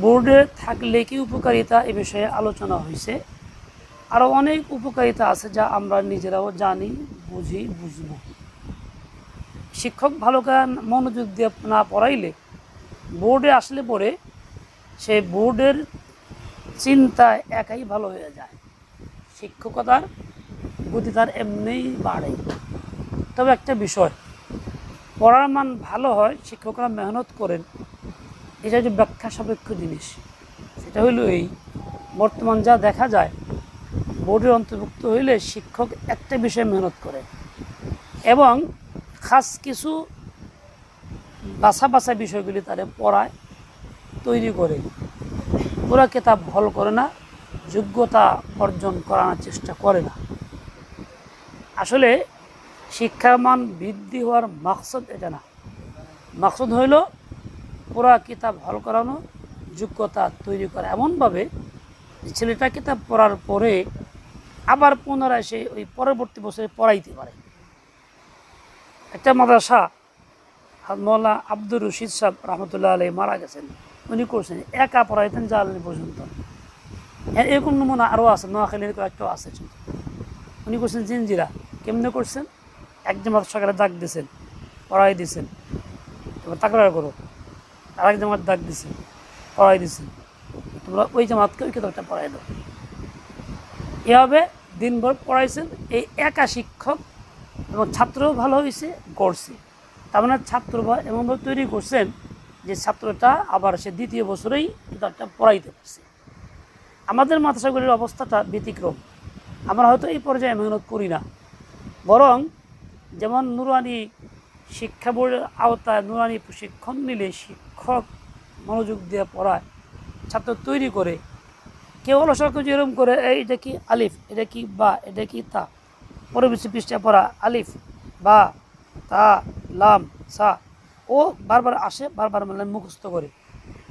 বোর্ডে থাকলে কি উপকারিতা এ বিষয়ে আলোচনা হয়েছে আরও অনেক উপকারিতা আছে যা আমরা নিজেরাও জানি, বুঝি, বুঝব। শিক্ষক ভালো মনোযোগ দিয়ে না পড়াইলে বোর্ডে আসলে পরে সে বোর্ডের চিন্তায় একাই ভালো হয়ে যায়। শিক্ষকতার গতি তার এমনিই বাড়ে। তবে একটা বিষয়, পড়ার মান ভালো হয়, শিক্ষকরা মেহনত করেন। এটা যে ব্যাখ্যা সাপেক্ষ জিনিস। সেটা হইল এই, বর্তমান যা দেখা যায়, বোর্ডের অন্তর্ভুক্ত হইলে শিক্ষক একটা বিষয়ে মেহনত করে। এবং খাস কিছু বাছা বাছা বিষয়গুলি তারা পড়ায়, তৈরি করে। ওরা কেতাব ভল করে না, যোগ্যতা অর্জন করানোর চেষ্টা করে না। আসলে শিক্ষার মান বৃদ্ধি হওয়ার মাকসদ এটা না। মাকসদ হইল পুরা কিতাব হল করানো, যোগ্যতা তৈরি করা। এমনভাবে ছেলেটা কিতাব পড়ার পরে আবার পুনরায় সে ওই পরবর্তী বছরে পড়াইতে পারে। একটা মাদ্রাসা মৌলা আব্দুর রশিদ সাহেব রহমতুল্লাহ আলাই মারা গেছেন। উনি করছেন, একা পড়াইতেন জালানি পর্যন্ত। এ- এরকম নমুনা আরও আছে, নোয়াখালীর কয়েকটাও আছে। উনি করছেন জিনজিরা। কেমনে করছেন? একজন সকালে ডাক দিয়েছেন, পড়াই দিয়েছেন। এবার তাকরার করো। আর এক জামাত ডাক দিছে, পড়াই দিয়েছেন তোমরা ওই জামাতকে ওই কিতাবটা পড়াই দাও। এভাবে দিনভর পড়াইছেন, এই একা শিক্ষক এবং ছাত্রও ভালো হয়েছে করছে তার মানে ছাত্র এমনভাবে তৈরি করছেন যে ছাত্রটা আবার সে দ্বিতীয় বছরেই কিতাবটা পড়াইতে পারছে। আমাদের মাদ্রাসাগুলির অবস্থাটা ব্যতিক্রম। আমরা হয়তো এই পর্যায়ে মেহনত করি না। বরং যেমন নুরানি শিক্ষা বোর্ডের আওতায় নুরানি প্রশিক্ষণ নিলে শিক্ষক মনোযোগ দিয়ে পড়ায়, ছাত্র তৈরি করে। কেউ অলসক যেরকম করে, এই, এটা কি আলিফ? এটা কি বা? এটা কি তা? পরবর্তী পৃষ্ঠা পড়া, আলিফ, বা, তা, লাম, সা। ও বারবার আসে, বারবার মানে মুখস্থ করে।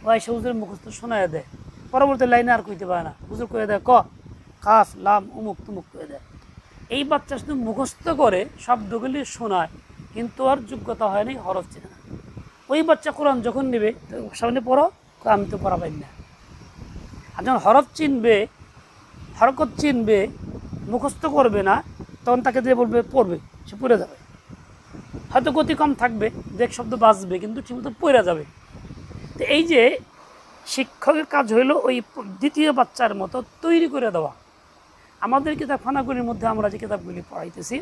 ও এসে হুজুরের মুখস্থ শোনায় দেয়। পরবর্তী লাইনে আর কইতে পারে না। হুজুর করে দেয়, ক, কাফ, লাম, উমুক, তুমুক করে দেয়। এই বাচ্চা শুধু মুখস্থ করে, শব্দগুলি শোনায়, কিন্তু আর যোগ্যতা হয়নি, হরফ চেনে। ওই বাচ্চা কোরআন যখন নেবে সামনে পড়ো আমি তো পড়া পাই না। আর যখন হরফ চিনবে, হরকত চিনবে, মুখস্থ করবে না, তখন তাকে দিয়ে বলবে, পড়বে, সে পড়ে যাবে। হয়তো গতি কম থাকবে দেখ শব্দ বাঁচবে কিন্তু ঠিকমতো পড়ে যাবে। তো এই যে শিক্ষকের কাজ হইল ওই দ্বিতীয় বাচ্চার মতো তৈরি করে দেওয়া। আমাদের কিতাব খানাগুলির মধ্যে আমরা যে কিতাবগুলি পড়াইতেছি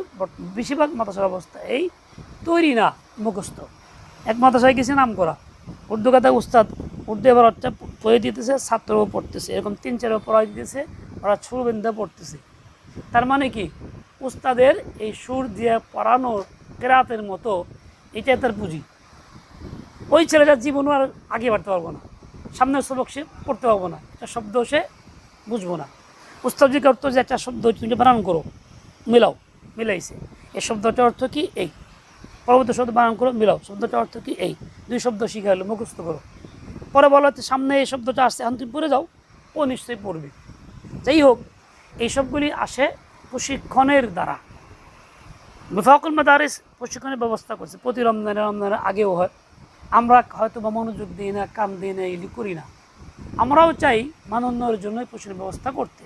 বেশিরভাগ মাদ্রাসার অবস্থা এই তৈরি না, মুখস্থ। এক মাদ্রাসায় গেছে নাম করা উর্দু কথা উস্তাদ, উর্দু এবার হচ্ছে পড়ে দিতেছে, ছাত্রও পড়তেছে, এরকম তিন, চারও পড়াই দিতেছে, ওরা সুর বেঁধে পড়তেছে। তার মানে কি? উস্তাদের এই সুর দিয়ে পড়ানোর কেরাতের মতো এটাই তার পুঁজি। ওই ছেলেটা জীবনও আর আগে বাড়তে পারব না। সামনের সবক সে পড়তে পারব না, একটা শব্দ সে বুঝব না। উস্তাদি অর্থ যে একটা শব্দ তুমি বানান করো, মিলাও, মিলাইছে। এই শব্দটার অর্থ কি? এই পরবর্তী শব্দ বানান করো, মিলাও। শব্দটার অর্থ কি এই? দুই শব্দ শিখে হলো মুখস্থ করো। পরে বলো হচ্ছে সামনে এই শব্দটা আসছে, এখন তুমি পড়ে যাও, ও নিশ্চয়ই পড়বে। যাই হোক, এই সবগুলি আসে প্রশিক্ষণের দ্বারা। মুফাকুল মাদারিস প্রশিক্ষণের ব্যবস্থা করছে। প্রতি রমজানে রমজানের আগেও হয়। আমরা হয়তো বা মনোযোগ দিই না, কান দিই না, এগুলি করি না। আমরাও চাই মানোন্নয়ের জন্য প্রশিক্ষণের ব্যবস্থা করতে।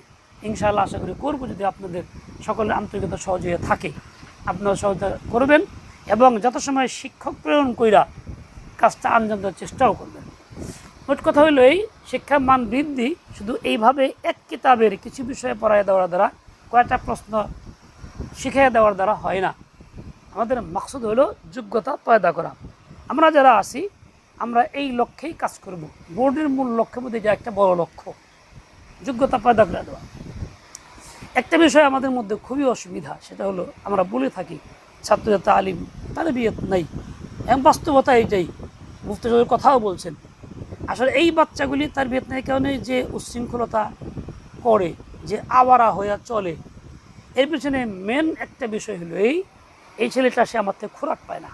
ইনশাআল্লাহ আশা করি করব যদি আপনাদের সকলের আন্তরিকতা সহযোগিতা থাকে। আপনারা সহযোগিতা করবেন। এবং যত সময় শিক্ষক প্রেরণ কইরা কাজটা দেওয়ার চেষ্টাও করবেন। মোট কথা হলো এই, শিক্ষার মান বৃদ্ধি শুধু এইভাবে এক কিতাবের কিছু বিষয়ে পড়ায় দেওয়ার দ্বারা কয়েকটা প্রশ্ন শিখিয়ে দেওয়ার দ্বারা হয় না। আমাদের মাকসুদ হলো যোগ্যতা পয়দা করা। আমরা যারা আছি, আমরা এই লক্ষ্যেই কাজ করব। বোর্ডের মূল লক্ষ্যের মধ্যে যে একটা বড় লক্ষ্য, যোগ্যতা পয়দা করে দেওয়া। একটা বিষয় আমাদের মধ্যে খুবই অসুবিধা, সেটা হলো আমরা বলে থাকি ছাত্রদের তালিম তাদের বিয়ে নাই। এবং বাস্তবতা এইটাই। মুফতি সাহেবের কথাও বলছেন। আসলে এই বাচ্চাগুলি তার বেতনের কারণে যে উচ্ছৃঙ্খলতা করে, যে আওয়ারা হয়ে চলে, এর পিছনে মেন একটা বিষয় হলো এই এই ছেলেটা সে আমার থেকে খোরাক পায় না।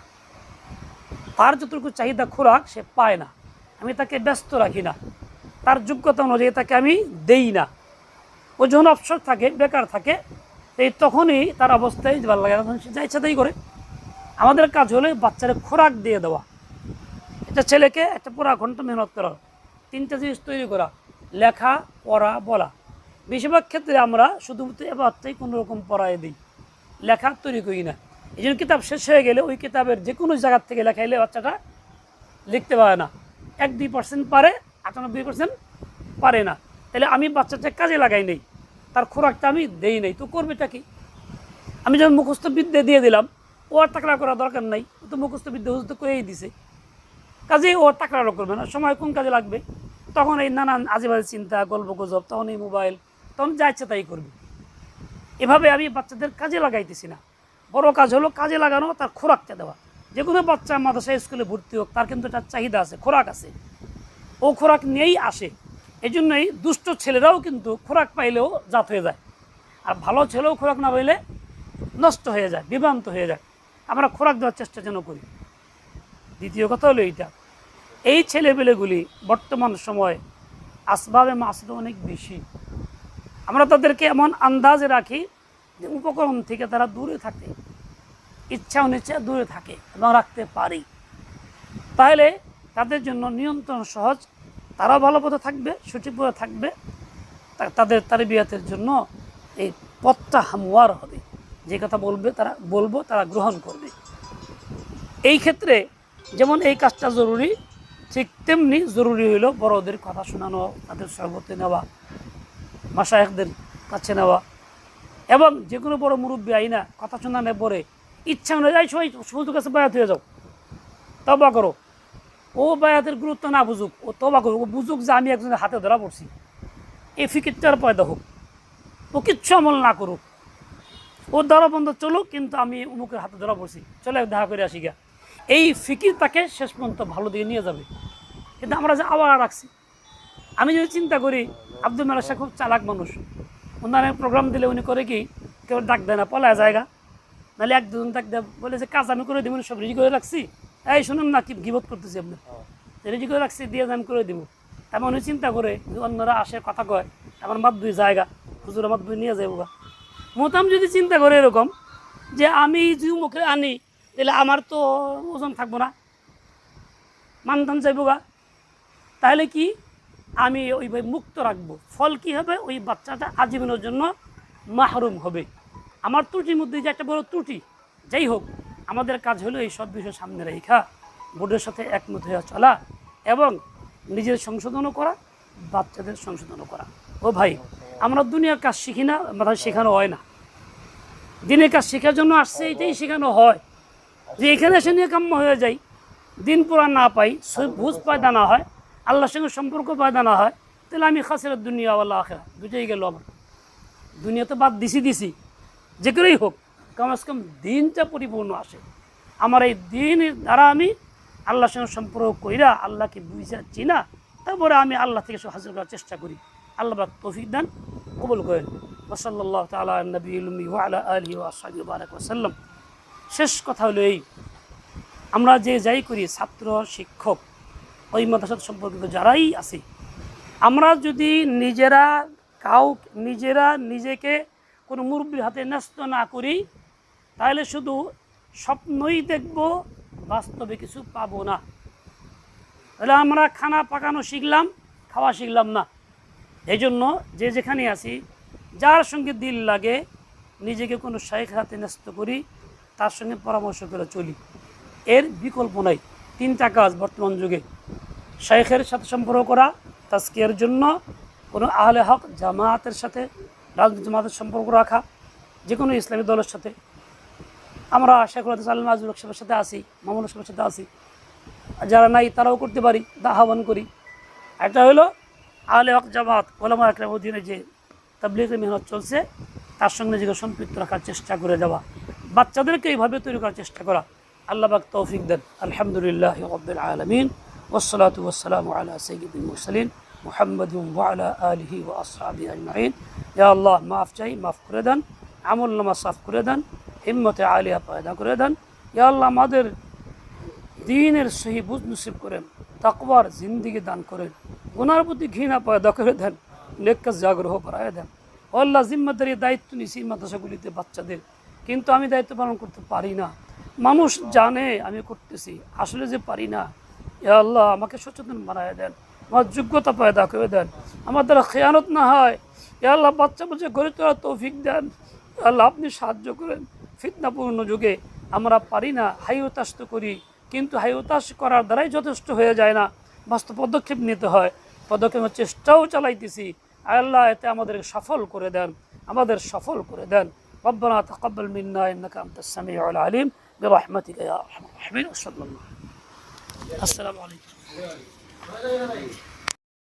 তার যতটুকু চাহিদা খোরাক, সে পায় না। আমি তাকে ব্যস্ত রাখি না। তার যোগ্যতা অনুযায়ী তাকে আমি দেই না। ও যখন অবসর থাকে, বেকার থাকে এই তখনই তার অবস্থায় ভালো লাগে তখন সে যা ইচ্ছা তাই করে। আমাদের কাজ হলে বাচ্চারা খোরাক দিয়ে দেওয়া। একটা ছেলেকে একটা পুরা ঘণ্টা মেহনত করা, তিনটা জিনিস তৈরি করা, লেখা, পড়া, বলা। বেশিরভাগ ক্ষেত্রে আমরা শুধুমাত্র এবারটাই কোনো রকম পড়ায় দিই। লেখা তৈরি করি না। এই জন্য কিতাব শেষ হয়ে গেলে ওই কিতাবের যে কোনো জায়গার থেকে লেখাইলে বাচ্চাটা লিখতে পারে না। এক দুই পার্সেন্ট পারে, আটানব্বই পার্সেন্ট পারে না। তাহলে আমি বাচ্চাটা কাজে লাগাই নেই। তার খোরাকটা আমি দেই নাই। তো করবেটা কি? আমি যখন মুখস্থ বিদ্যা দিয়ে দিলাম, ও আর তাকড়া করা দরকার নাই। ও তো মুখস্থ বিদ্যা হুজুর তো করেই দিছে। কাজেই ও আর তাকড়াও করবে না। সময় কোন কাজে লাগবে? তখন এই নানান আজেবাজে চিন্তা গল্প গুজব তখন এই মোবাইল, তখন যা ইচ্ছা তাই করবে। এভাবে আমি বাচ্চাদের কাজে লাগাইতেছি না। বড় কাজ হলো কাজে লাগানো, তার খোরাকটা দেওয়া। যে কোনো বাচ্চা মাদ্রাসা স্কুলে ভর্তি হোক, তার কিন্তু একটা চাহিদা আছে, খোরাক আছে। ও খোরাক নিয়েই আসে। এই জন্যই দুষ্ট ছেলেরাও কিন্তু খোরাক পাইলেও জাত হয়ে যায়। আর ভালো ছেলেও খোরাক না পাইলে নষ্ট হয়ে যায়, বিভ্রান্ত হয়ে যায়। আমরা খোরাক দেওয়ার চেষ্টা যেন করি। দ্বিতীয় কথা হলো এইটা। এই ছেলেপেলেগুলি বর্তমান সময় আসবাবে মাসুদ অনেক বেশি। আমরা তাদেরকে এমন আন্দাজে রাখি যে উপকরণ থেকে তারা দূরে থাকে, ইচ্ছা অনিচ্ছা দূরে থাকে এবং রাখতে পারি। তাহলে তাদের জন্য নিয়ন্ত্রণ সহজ তারাও ভালো পথে থাকবে সঠিক পথে থাকবে তাদের তারবিয়াতের জন্য এই পথটা হামুয়ার হবে যে কথা বলবে তারা বলব তারা গ্রহণ করবে এই ক্ষেত্রে যেমন এই কাজটা জরুরি ঠিক তেমনি জরুরি হইল বড়দের কথা শোনানো তাদের সর্বতে নেওয়া মাসায়কদের কাছে নেওয়া এবং যে কোনো বড় মুরব্বী আইনা কথা শোনানোর পরে ইচ্ছা অনুযায়ী সবাই সুযোগ কাছে বায়াত হয়ে যাও তবা করো ও বায়াতের গুরুত্ব না বুঝুক, ও তবা করুক, ও বুঝুক যে আমি একজনের হাতে ধরা পড়ছি। এই ফিকিরটার পয়দা হোক, ও কিচ্ছু আমল না করুক। ওর দ্বারা বন্ধ চলুক, কিন্তু আমি উমুকের হাতে ধরা পড়ছি। চলে দেখা করে আসি গা এই ফিকির তাকে শেষ পর্যন্ত ভালো দিকে নিয়ে যাবে। কিন্তু আমরা যে আবার রাখছি, আমি যদি চিন্তা করি, আব্দুল মালিক শাহ খুব চালাক মানুষ। ওনার প্রোগ্রাম দিলে উনি করে কি, কেউ ডাক দেয় না, পলায় জায়গা। নাহলে এক দুজন ডাক দেয়, বলে যে, কাজ আমি করে দিব সব রেডি করে রাখছি। এই শুনুন না, কি গিবত করতেছি আপনার রেডি করে রাখছি, দিয়ে আমি করে দিব। এমন চিন্তা করে অন্যরা আসে, কথা কয় আমার মাত দুই জায়গা, হুজুর মাত দুই নিয়ে যাব মোতাম যদি চিন্তা করে এরকম, যে আমি যদি মুখে আনি, তাহলে আমার তো ওজন থাকব না, মানধান চাইব গা তাহলে কি? আমি ওই ওইভাবে মুক্ত রাখব। ফল কি হবে? ওই বাচ্চাটা আজীবনের জন্য মাহরুম হবে। আমার ত্রুটির মধ্যে যে একটা বড় ত্রুটি, যাই হোক আমাদের কাজ হলো এই সব বিষয় সামনে রেখা, বোর্ডের সাথে একমত হয়ে চলা এবং নিজের সংশোধনও করা, বাচ্চাদের সংশোধনও করা। ও ভাই, আমরা দুনিয়ার কাজ শিখি না মাথায় শেখানো হয় না। দিনের কাজ শেখার জন্য আসছে, এটাই শেখানো হয়। যে এখানে এসে নিয়ে কাম্য হয়ে যাই, দিন পুরা না পাই বুঝ পায়দা না হয়, আল্লাহর সঙ্গে সম্পর্ক পায়দা না হয়, তাহলে আমি খাসের দুনিয়া আল্লাহ আখেরা দুটাই গেল আমার। দুনিয়া তো বাদ দিছি দিছি, যে করেই হোক। কমস কম দিনটা পরিপূর্ণ আসে। আমার এই দিনের দ্বারা আমি আল্লাহর সঙ্গে সম্পর্ক কইরা আল্লাহকে বুঝা চিনা, তারপরে আমি আল্লাহ থেকে সব হাজির করার চেষ্টা করি। আল্লাহ পাক তৌফিক দান, কবুল করেন। ওসল্লাহ তালা নবী আলী ওসাল্লাম শেষ কথা হলো এই, আমরা যে যাই করি, ছাত্র, শিক্ষক, ওই মাদ্রাসা সম্পর্কিত যারাই আছে, আমরা যদি নিজেরা কাউ নিজেরা নিজেকে কোনো মুরব্বীর হাতে ন্যস্ত না করি তাহলে শুধু স্বপ্নই দেখব, বাস্তবে কিছু পাবো না। তাহলে আমরা খানা পাকানো শিখলাম, খাওয়া শিখলাম না। এই জন্য যে যেখানে আছি, যার সঙ্গে দিল লাগে, নিজেকে কোনো শাইখ হাতে ন্যস্ত করি, তার সঙ্গে পরামর্শ করে চলি। এর বিকল্প নাই। তিনটা কাজ বর্তমান যুগে। শাইখের সাথে সম্পর্ক করা তাস্কিয়ার জন্য কোনো আহলে হক জামায়াতের সাথে রাজনীতি জামাতের সম্পর্ক রাখা যে কোনো ইসলামী দলের সাথে। আমরা শেখুল আলম আজুল সাহেবের সাথে আসি মামুন সাহেবের সাথে আসি যারা নাই, তারাও করতে পারি আহ্বান করি। একটা হলো, আহলে হক জামাত, ওলামা একরাম অধীনে যে তাবলিগের মেহনত চলছে, তার সঙ্গে নিজেকে সম্পৃক্ত রাখার চেষ্টা করে দেওয়া বাচ্চাদেরকে এইভাবে তৈরি করার চেষ্টা করা। আল্লাহ বাক তৌফিক দেন। আলহামদুলিল্লাহ রব্বিল আলমিন। ওসলাত ওসালাম আলা সৈয়দুল মুরসালিন মুহাম্মদ আলহি ও আসহাবি আজমাইন। ইয়া আল্লাহ, মাফ চাই, মাফ করে দেন। আমল নামা সাফ করে দেন। হিম্মতে আলিয়া পয়দা করে দেন। ইয়া আল্লাহ, আমাদের দিনের সহি বুঝ নসিব করেন তাকবার জিন্দিগি দান করেন, গুনার প্রতি ঘৃণা পয়দা করে দেন নেককাজ জাগ্রহ করায় দেন। আল্লাহ জিম্মাদারি দায়িত্ব নিছি মাদ্রাসাগুলিতে বাচ্চাদের, কিন্তু আমি দায়িত্ব পালন করতে পারি না। মানুষ জানে আমি করতেছি, আসলে যে পারি না এ আল্লাহ, আমাকে সচেতন বানায় দেন, আমার যোগ্যতা পয়দা করে দেন, আমার দ্বারা খেয়ানত না হয়। ইয়া আল্লাহ, বাচ্চা বাচ্চা গড়ে তোলার তৌফিক দেন। ইয়া আল্লাহ, আপনি সাহায্য করেন। ফিতনাপূর্ণ যুগে আমরা পারি না হাই হতাশ তো করি কিন্তু হাই হতাশ করার দ্বারাই যথেষ্ট হয়ে যায় না বাস্তব পদক্ষেপ নিতে হয় পদক্ষেপের চেষ্টাও চালাইতেছি আয় আল্লাহ এতে আমাদেরকে সফল করে দেন আমাদের সফল করে দেন ربنا تقبل منا انك انت السميع العليم برحمتك يا ارحم الراحمين وصلى الله السلام عليكم